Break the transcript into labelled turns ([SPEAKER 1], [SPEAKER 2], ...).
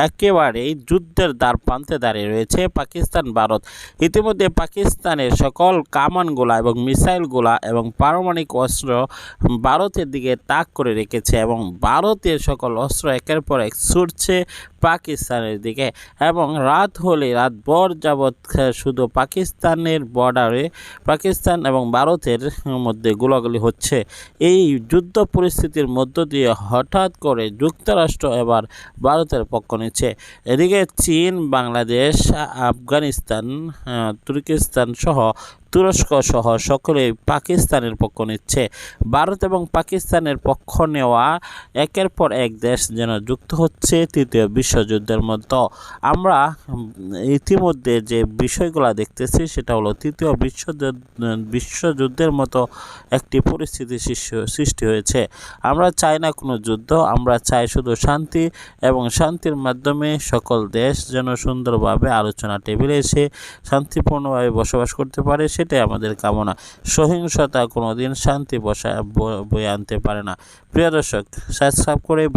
[SPEAKER 1] একেবারেই যুদ্ধের দ্বার প্রান্তে দাঁড়িয়ে রয়েছে পাকিস্তান, ভারত। ইতিমধ্যে পাকিস্তানের সকল কামানগুলা এবং মিসাইলগুলা এবং পারমাণিক অস্ত্র ভারতের দিকে তাক করে রেখেছে এবং ভারতের সকল অস্ত্র একের পর এক ছুটছে পাকিস্তানের দিকে এবং রাত হলে রাত ভর যাবৎ শুধু পাকিস্তানের বর্ডারে পাকিস্তান এবং ভারতের মধ্যে গোলাগুলি হচ্ছে। এই যুদ্ধ পরিস্থিতির মধ্য দিয়ে হঠাৎ করে যুক্তরাষ্ট্র এবার ভারতের পক্ষ নিচ্ছে। এদিকে চীন, বাংলাদেশ, আফগানিস্তান তুর্কিস্তান সহ তুরস্ক সহ সকলেই পাকিস্তানের পক্ষ নিচ্ছে। ভারত এবং পাকিস্তানের পক্ষ নেওয়া একের পর এক দেশ যেন যুক্ত হচ্ছে তৃতীয় বিশ্বযুদ্ধের মতো আমরা ইতিমধ্যে যে বিষয়গুলো দেখতেছি, সেটা হলো তৃতীয় বিশ্বযুদ্ধ, বিশ্বযুদ্ধের মতো একটি পরিস্থিতি সৃষ্টি- সৃষ্টি হয়েছে। আমরা চাই না কোনো যুদ্ধ, আমরা চাই শুধু শান্তি এবং শান্তির মাধ্যমে সকল দেশ যেন সুন্দরভাবে আলোচনা টেবিলে এসে শান্তিপূর্ণভাবে বসবাস করতে পারে। সেটাই আমাদের কামনা। সহিংসতা কোনো দিন শান্তি বসা বয়ে আনতে পারে না। প্রিয় দর্শক সাবস্ক্রাইব করে